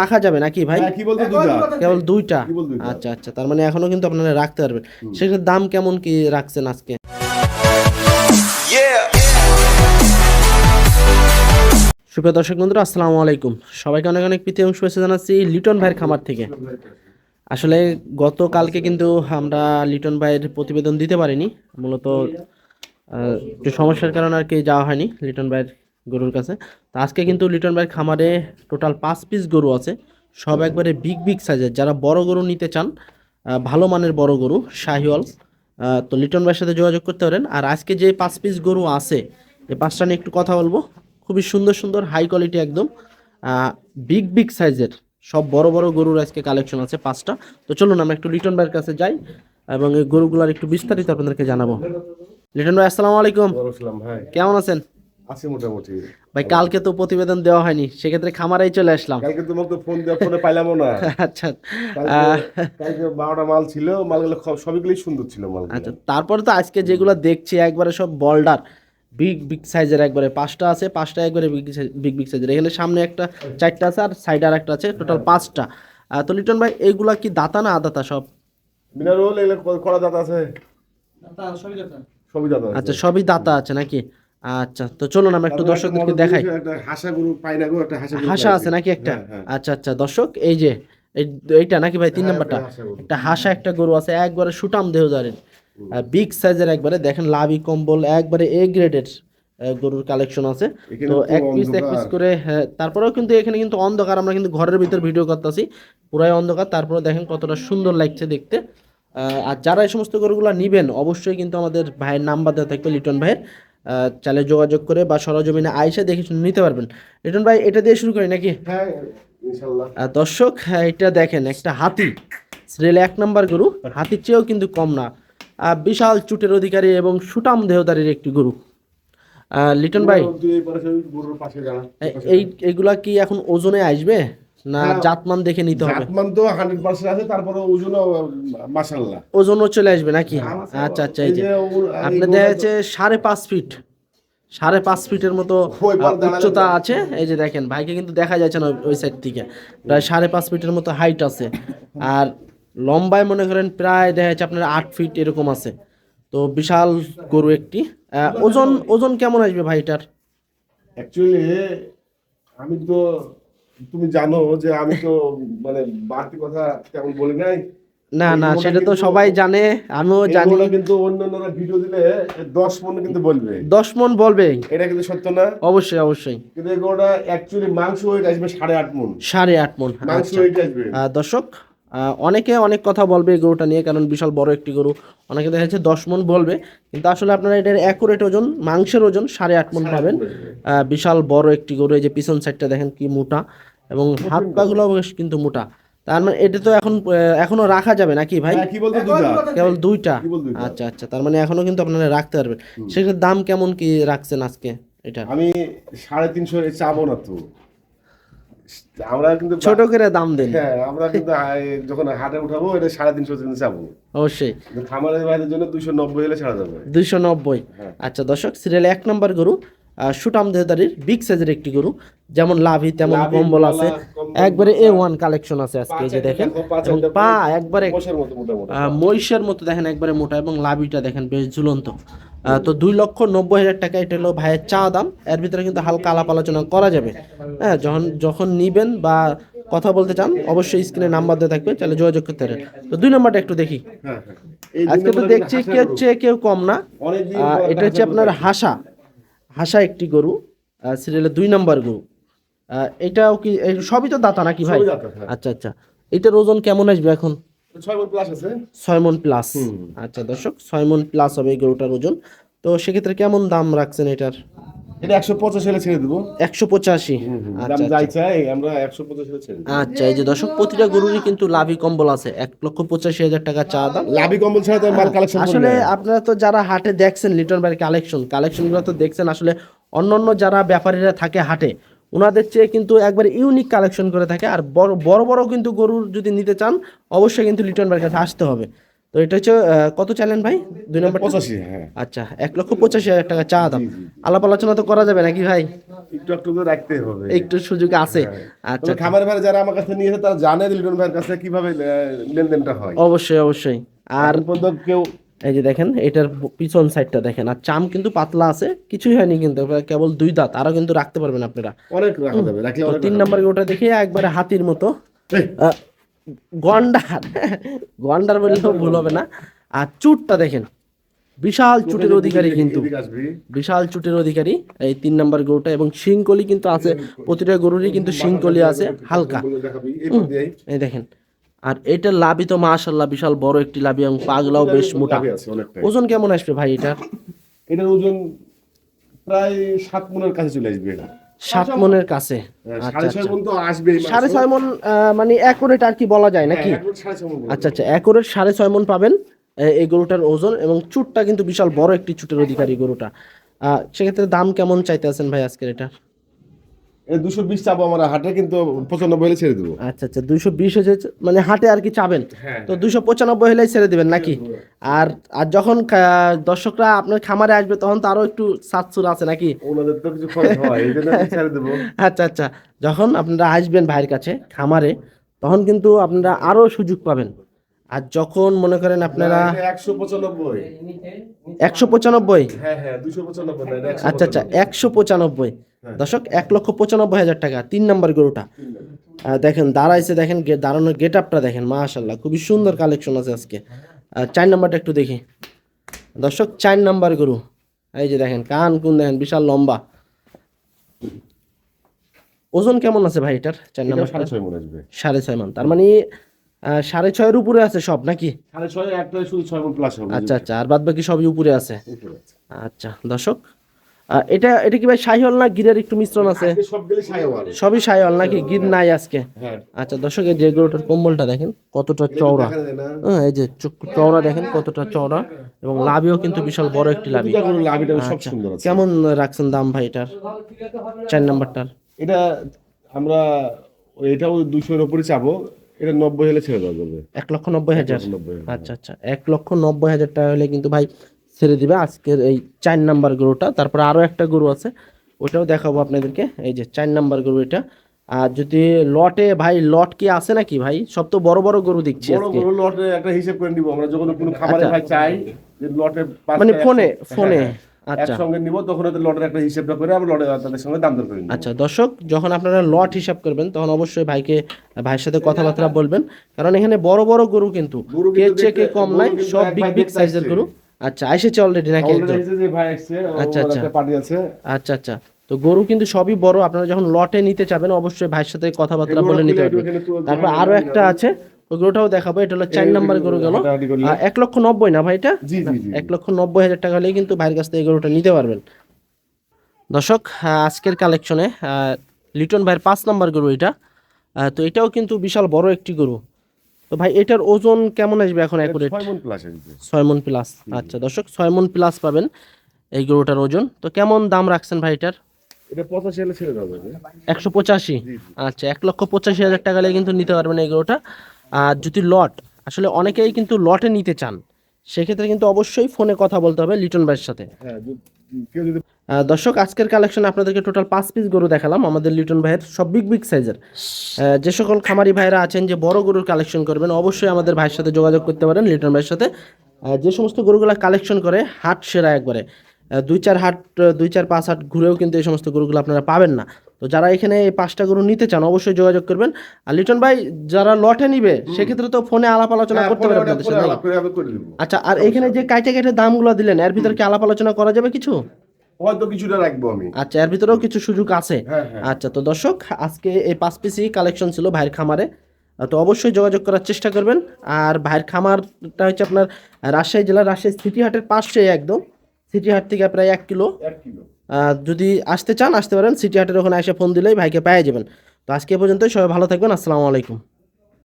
রাখা যাবে নাকি ভাই? হ্যাঁ, কি বলতে দুইটা? কেবল দুইটা? আচ্ছা আচ্ছা তার মানে এখনও কিন্তু আপনারা রাখতে পারবেন। সেক্ষেত্রে দাম কেমন কি রাখছেন আজকে? সুপ্রিয় দর্শক বন্ধুরা আসসালামু আলাইকুম। সবাইকে অনেক অনেক প্রীতি এবং শুভেচ্ছা জানাচ্ছি লিটন ভাইয়ের খামার থেকে। আসলে গতকালকে কিন্তু আমরা লিটন ভাইয়ের প্রতিবেদন দিতে পারিনি। মূলত একটু সমস্যার কারণে আর কি যাওয়া হয়নি লিটন ভাইয়ের গরুর কাছে। তো আজকে কিন্তু লিটন ভাইয়ের খামারে টোটাল পাঁচ পিস গরু আছে। সব একবারে বিগ বিগ সাইজের যারা বড় গরু নিতে চান ভালো মানের বড় গরু শাহিওয়াল তো লিটন ভাইয়ের সাথে যোগাযোগ করতে পারেন। আর আজকে যে পাঁচ পিস গরু আছে এই পাঁচটা নিয়ে একটু কথা বলব। খুবই সুন্দর সুন্দর হাই কোয়ালিটি একদম। বিগ বিগ সাইজের সব বড় বড় গরুর আজকে কালেকশন আছে পাঁচটা। তো চলুন আমরা একটু লিটন ভাইয়ের কাছে যাই এবং এই গরুগুলার একটু বিস্তারিত আপনাদেরকে জানাব। লিটন ভাই আসসালামু আলাইকুম। ভাই। কেমন আছেন? আছি মোটামুটি। ভাই কালকে তো প্রতিবেদন দেওয়া হয়নি সেক্ষেত্রে খামারেই চলে আসলাম। কালকে তোমাকে তো ফোন দেওয়া ফোনে পাইলামও না। আচ্ছা কালকে কালকে বারোটা মাল ছিল মালগুলো সবগুলোই সুন্দর ছিল মালগুলো। আচ্ছা তারপরে তো আজকে যেগুলো দেখছি একবারে সব বল্ডার বিগ বিগ সাইজের একবারে পাঁচটা আছে পাঁচটা একবারে বিগ বিগ বিগ সাইজের। এখানে সামনে একটা চারটা আছে আর সাইডে আর একটা আছে টোটাল পাঁচটা। তো লিটন ভাই এইগুলা কি দাতা না আদাতা সব? বিনা রোল এগুলো করা দাঁত আছে? সবই দাঁত। আচ্ছা সবই দাতা আছে নাকি? আচ্ছা তো চলুন আমরা একটু দর্শকদেরকে দেখাই। হাসা গরু পাই না একটা হাসা হাসা আছে নাকি একটা? হ্যাঁ, হ্যাঁ। আচ্ছা আচ্ছা দর্শক এই যে এইটা নাকি ভাই তিন হ্যাঁ, নাম্বারটা? একটা হাসা একটা গরু আছে একবারে সুটাম দেহদারের বিগ সাইজের একবারে দেখেন লাভি কম্বল একবারে এ গ্রেডের গরুর কালেকশন আছে। তো এক পিস এক পিস করে হ্যাঁ, তারপরেও কিন্তু এখানে কিন্তু অন্ধকার আমরা কিন্তু ঘরের ভিতর ভিডিও করতেছি। পুরাই অন্ধকার তারপরে দেখেন কতটা সুন্দর লাগছে দেখতে। আহ, আর যারা এই সমস্ত গরুগুলো নিবেন অবশ্যই কিন্তু আমাদের ভাইয়ের নাম্বার দেওয়া থাকবে লিটন ভাইয়ের। চাইলে যোগাযোগ করে বা সরজমিনে আইসা দেখে শুনে নিতে পারবেন। লিটন ভাই এটা দিয়ে শুরু করি নাকি? হ্যাঁ দর্শক হ্যাঁ, এটা দেখেন একটা হাতি। সিরিয়াল এক নাম্বার গরু হাতির চেয়েও কিন্তু কম না। বিশাল চুটের অধিকারী এবং সুটাম দেহদারির একটি গরু। লিটন ভাই এই এগুলা কি এখন ওজনে আসবে? না হ্যাঁ। জাতমান দেখে নিতে হবে। জাতমান তো হান্ড্রেড পার্সেন্ট আছে তারপরে ওজনও মাসাল্লাহ ওজনও চলে আসবে নাকি? আচ্ছা আচ্ছা এই যে আপনি দেখা যাচ্ছে সাড়ে পাঁচ ফিট সাড়ে পাঁচ ফিটের মতো উচ্চতা আছে। এই যে দেখেন ভাইকে কিন্তু দেখা যাচ্ছে না ওই- সাইড থেকে। প্রায় সাড়ে পাঁচ ফিটের মতো হাইট আছে। আর লম্বায় মনে করেন প্রায় দেখা যাচ্ছে আপনার আট ফিট এরকম আছে। তো বিশাল গরু একটি। আহ, ওজন ওজন কেমন আসবে ভাইটার? অ্যাকচুয়ালি আমি তো তুমি জানো যে আমি তো মানে বাড়তি কথা তেমন বলি নাই। না না সেটা তো সবাই জানে আমিও জানি। এগুলো কিন্তু অন্যান্যরা ভিডিও দিলে দশ মন কিন্তু বলবে। দশ মন বলবে। এটা কিন্তু সত্য না? অবশ্যই অবশ্যই। কিন্তু এগুলোটা অ্যাকচুয়ালি মাংস ওয়েট আসবে সাড়ে আট মন। সাড়ে আট মন। মাংস আচ্ছা। ওয়েট আসবে। আহ, দর্শক অনেকে অনেক কথা বলবে এই গরুটা নিয়ে কারণ বিশাল বড় একটি গরু। অনেকে দেখা যাচ্ছে দশ মন বলবে কিন্তু আসলে আপনারা এটার অ্যাকুরেট ওজন মাংসের ওজন সাড়ে আট মন পাবেন। বিশাল বড় একটি গরু এই যে পিছন সাইডটা দেখেন কি মোটা এবং হাত পাগুলো বেশ কিন্তু মোটা। তার মানে এটা তো এখন এখনও রাখা যাবে নাকি ভাই? হ্যাঁ, কেবল দুইটা? দুইটা? আচ্ছা আচ্ছা তার মানে এখনও কিন্তু আপনারা রাখতে পারবেন। সেক্ষেত্রে দাম কেমন কি রাখছেন আজকে এটা? আমি সাড়ে তিনশো চাবো না তো। আমরা কিন্তু ছোট করে দাম দেন। হ্যাঁ আমরা কিন্তু যখন হাটে উঠাবো এটা সাড়ে তিনশো চাবো অবশ্যই। খামারের বাইরের জন্য দুইশো নব্বই হলে ছাড়া যাবে। দুইশো নব্বই। আচ্ছা দর্শক সিরিয়াল এক নম্বর গরু সুটাম দেহদারির বিগ সাইজের একটি গরু। যেমন লাভি তেমন কম্বল আছে। একবারে এ ওয়ান কালেকশন আছে আজকে যে দেখেন। এবং পা একবারে মহিষের মতো দেখেন একবারে মোটা এবং লাভিটা দেখেন বেশ ঝুলন্ত। তো দুই লক্ষ নব্বই হাজার টাকা এটা হলো ভাইয়ের চা দাম। এর ভিতরে কিন্তু হালকা আলাপ আলোচনা করা যাবে। হ্যাঁ যখন যখন নিবেন বা কথা বলতে চান অবশ্যই স্ক্রিনে নাম্বার দেওয়া থাকবে তাহলে যোগাযোগ করতে পারেন। তো দুই নম্বরটা একটু দেখি। হ্যাঁ হ্যাঁ। আজকে তো দেখছি কেউ চেয়ে কেউ কম না। এটা হচ্ছে আপনার হাসা। হাসা একটি গরু। সিরিয়ালের দুই নাম্বার গরু। এটাও কি সবই তো দাতা নাকি ভাই? হ্যাঁ। আচ্ছা আচ্ছা। এটার ওজন কেমন আসবে এখন? ছয় মন প্লাস আচ্ছা দর্শক ছয় মন প্লাস হবে এই গরুটার ওজন। তো সেক্ষেত্রে কেমন দাম রাখছেন এটার? এটা একশো পঁচাশি হলে ছেড়ে দেবো। একশো পঁচাশি। আচ্ছা চাই আমরা একশো পঁচাশি ছেড়ে আচ্ছা এই যে দর্শক প্রতিটা গরুরই কিন্তু লাভি কম্বল আছে। এক লক্ষ পঁচাশি হাজার টাকা চা দাম। লাভি কম্বল ছাড়া তো মাল কালেকশন আসলে আপনারা তো যারা হাটে দেখছেন লিটন ভাইয়ের কালেকশন কালেকশনগুলো তো দেখছেন। আসলে অন্যান্য যারা ব্যাপারীরা থাকে হাটে ওনাদের চেয়ে কিন্তু একবার ইউনিক কালেকশন করে থাকে। আর বড় বড় বড় কিন্তু গরুর যদি নিতে চান অবশ্যই কিন্তু লিটন ভাইয়ের কাছে আসতে হবে। তো এটা হচ্ছে কত চাইলেন ভাই? দুই নম্বর পঁচাশি হ্যাঁ। আচ্ছা এক লক্ষ পঁচাশি হাজার টাকা চা দাম। আলাপ আলোচনা তো করা যাবে নাকি ভাই? একটু একটু রাখতে হবে। একটু সুযোগ আছে। আচ্ছা। তবে খামারের ভাই যারা আমার কাছে নিয়েছে তারা জানে লিটন ভাইয়ের কাছে কীভাবে লেনদেনটা হয়। অবশ্যই অবশ্যই। আর আর কেউ এই যে দেখেন এটার পিছন সাইডটা দেখেন। আর চাম কিন্তু পাতলা আছে কিছুই হয়নি কিন্তু কেবল দুই দাঁত আরও কিন্তু রাখতে পারবেন আপনারা। অনেক রাখা যাবে রাখলে তিন নম্বর ওটা দেখে একবারে হাতির মতো। গন্ডার গন্ডার বললেও ভুল হবে না। আর চুটটা দেখেন বিশাল চুটের অধিকারী কিন্তু। বিশাল চুটের অধিকারী এই তিন নম্বর গরুটা এবং শিংকলি কিন্তু আছে। প্রতিটা গরুরই কিন্তু শিংকলি আছে হালকা। এই দেখেন। আর এটা লাভি তো মাশাল্লাহ বিশাল বড় একটি লাভি এবং পাগলাও বেশ মোটা। ওজন কেমন আসবে ভাই এটা এটার ওজন প্রায় সাত মনের কাছে চলে আসবে এটা। সাত মনের কাছে? হ্যাঁ, আচ্ছা সাড়ে ছয় আচ্ছা। মন। সাড়ে ছয় মন মানে অ্যাকুরেট আর কি বলা যায় নাকি? হ্যাঁ, আচ্ছা আচ্ছা অ্যাকুরেট সাড়ে ছয় মন পাবেন এই গরুটার ওজন এবং চুটটা কিন্তু বিশাল বড় একটি চুটের অধিকারী গরুটা। সেক্ষেত্রে দাম কেমন চাইতে আছেন ভাই আজকের এটা দুশো বিশ চাপো আমার হাটে কিন্তু পঁচানব্বই হলে ছেড়ে দেবো। আচ্ছা আচ্ছা দুইশো বিশ হয়েছে মানে হাটে আর কি চাবেন? হ্যাঁ তো দুইশো পঁচানব্বই হলেই ছেড়ে দিবেন নাকি? আর আর যখন দর্শকরা আপনার খামারে আসবে তখন তো আরও একটু সাতসুর আছে নাকি? ওনাদের তো কিছু খরচ হয় এই জন্য ছেড়ে দেবো। আচ্ছা আচ্ছা। যখন আপনারা আসবেন ভাইয়ের কাছে খামারে তখন কিন্তু আপনারা আরও সুযোগ পাবেন। আর যখন মনে করেন আপনারা একশো পঁচানব্বই। একশো পঁচানব্বই? হ্যাঁ হ্যাঁ আচ্ছা আচ্ছা একশো পঁচানব্বই। দর্শক এক লক্ষ পঁচানব্বই হাজার টাকা তিন নম্বর গরুটা। দেখেন দাঁড়াইছে দেখেন দাঁড়ানোর গেট আপটা দেখেন মাশাল্লাহ খুবই সুন্দর কালেকশন আছে আজকে। চার নাম্বারটা একটু দেখি। দর্শক চার নাম্বার গরু। এই যে দেখেন কান কুন দেখেন বিশাল লম্বা। ওজন কেমন আছে ভাই এটার? চার নাম্বার সাড়ে ছয় মন আসবে। সাড়ে ছয় মান। তার মানে সাড়ে ছয়ের উপরে আছে সব নাকি? সাড়ে ছয় একটা শুধু ছয় প্লাস হবে। আচ্ছা আচ্ছা আর বাদ বাকি সবই উপরে আছে। আচ্ছা দর্শক এটা এটা কি ভাই শাহিওয়াল না গিরের একটু মিশ্রণ আছে? সবই শাহিওয়াল নাকি? গির নাই আজকে? হ্যাঁ। আচ্ছা দর্শক এই যে গরুটার কম্বলটা দেখেন কতটা চওড়া। হ্যাঁ এই যে চওড়া দেখেন কতটা চওড়া। এবং লাভিও কিন্তু বিশাল বড় একটি লাভি। আচ্ছা কেমন রাখছেন দাম ভাই এটার? চার নাম্বারটার। এটা আমরা এটাও দুশোর উপরে চাবো। এটা নব্বই হলে ছেড়ে দেওয়া যাবে। এক লক্ষ নব্বই হাজার? আচ্ছা আচ্ছা। এক লক্ষ নব্বই হাজার টাকা হলে কিন্তু ভাই ছেড়ে দিবে। আজকের এই চার নাম্বার গরুটা তারপর আরও একটা গরু আছে ওটাও দেখাবো আপনাদেরকে। এই যে চার নাম্বার গরু এটা। আর যদি লটে ভাই লট কি আছে নাকি ভাই? সব তো বড় বড় গরু দেখছি বড় বড় লটে একটা হিসেব করে নিব। আমরা যখন কোনো খাবারে ভাই চাই যে লটে মানে ফোনে ফোনে। হ্যাঁ, হ্যাঁ, আচ্ছা একসঙ্গে নিব তখন ওদের লটের একটা হিসেবটা করে আমরা লটে তাদের সঙ্গে দাম দর করে আচ্ছা দর্শক যখন আপনারা লট হিসাব করবেন তখন অবশ্যই ভাইকে ভাইয়ের সাথে কথাবার্তা বলবেন। কারণ এখানে বড় বড় গরু কিন্তু কিন্তু চেয়ে কম নাই সব বিগ বিগ সাইজের গরু। আচ্ছা এসেছে অলরেডি নাকি একজন? আচ্ছা, আচ্ছা। আচ্ছা আচ্ছা। তো গরু কিন্তু সবই বড় আপনারা যখন লটে নিতে চাবেন অবশ্যই ভাইয়ের সাথে কথাবার্তা বলে নিতে পারবেন। তারপর আরও একটা আছে ওই গরুটাও দেখাবো এটা হলো চার নাম্বার গরু গেল। এক লক্ষ নব্বই না ভাই এটা? এক লক্ষ নব্বই হাজার টাকা হলেই কিন্তু ভাইয়ের কাছ থেকে এই গরুটা নিতে পারবেন। দর্শক আজকের কালেকশনে লিটন ভাইয়ের পাঁচ নাম্বার গরু এটা। তো এটাও কিন্তু বিশাল বড় একটি গরু। তো ভাই এটার ওজন কেমন আসবে এখন অ্যাকুরেট ছয় মন প্লাস আচ্ছা দর্শক ছয় মন প্লাস পাবেন এই গরুটার ওজন। তো কেমন দাম রাখছেন ভাই এটার? একশো পঁচাশি। আচ্ছা এক লক্ষ পঁচাশি হাজার টাকা কিন্তু নিতে পারবেন এই গরুটা। আর যদি লট আসলে অনেকেই কিন্তু লটে নিতে চান সেক্ষেত্রে কিন্তু অবশ্যই ফোনে কথা বলতে হবে লিটন ভাইয়ের সাথে। হ্যাঁ দর্শক আজকের কালেকশন আপনাদেরকে টোটাল পাঁচ পিস গরু দেখালাম আমাদের লিটন ভাইয়ের সব বিগ বিগ সাইজের যে সকল খামারি ভাইরা আছেন যে বড় গরুর কালেকশন করবেন অবশ্যই আমাদের ভাইয়ের সাথে যোগাযোগ করতে পারেন লিটন ভাইয়ের সাথে। যে সমস্ত গরুগুলা কালেকশন করে হাট সেরা একবারে। দুই চার হাট দুই চার পাঁচ হাট ঘুরেও কিন্তু এই সমস্ত গরুগুলো আপনারা পাবেন না। তো যারা এখানে এই পাঁচটা গরু নিতে চান অবশ্যই যোগাযোগ করবেন। আর লিটন ভাই যারা লটে নিবে সেক্ষেত্রে তো ফোনে আলাপ আলোচনা হ্যাঁ, করতে পরে পারবে ওটা আপনাদের সাথে আলাপ করে আমি করে দেবো আচ্ছা আর এখানে যে কাইটে কাইটে দামগুলো দিলেন এর ভিতরে কি আলাপ আলোচনা করা যাবে কিছু? হয়তো কিছুটা রাখব আমি। আচ্ছা এর ভিতরেও কিছু সুযোগ আছে? হ্যাঁ হ্যাঁ। আচ্ছা তো দর্শক আজকে এই পাঁচ পিসি কালেকশন ছিল ভাইয়ের খামারে। তো অবশ্যই যোগাযোগ করার চেষ্টা করবেন। আর ভাইয়ের খামারটা হচ্ছে আপনার রাজশাহী জেলার রাজশাহী সিটি হাটের পাশে একদম। সিটি হাট থেকে প্রায় এক কিলো। আর যদি আসতে চান আসতে পারেন। সিটি হাটের ওখানে এসে ফোন দিলেই ভাইকে পেয়ে যাবেন। তো আজকে পর্যন্ত পর্যন্তই। সবাই ভালো থাকবেন। আসসালামু আলাইকুম।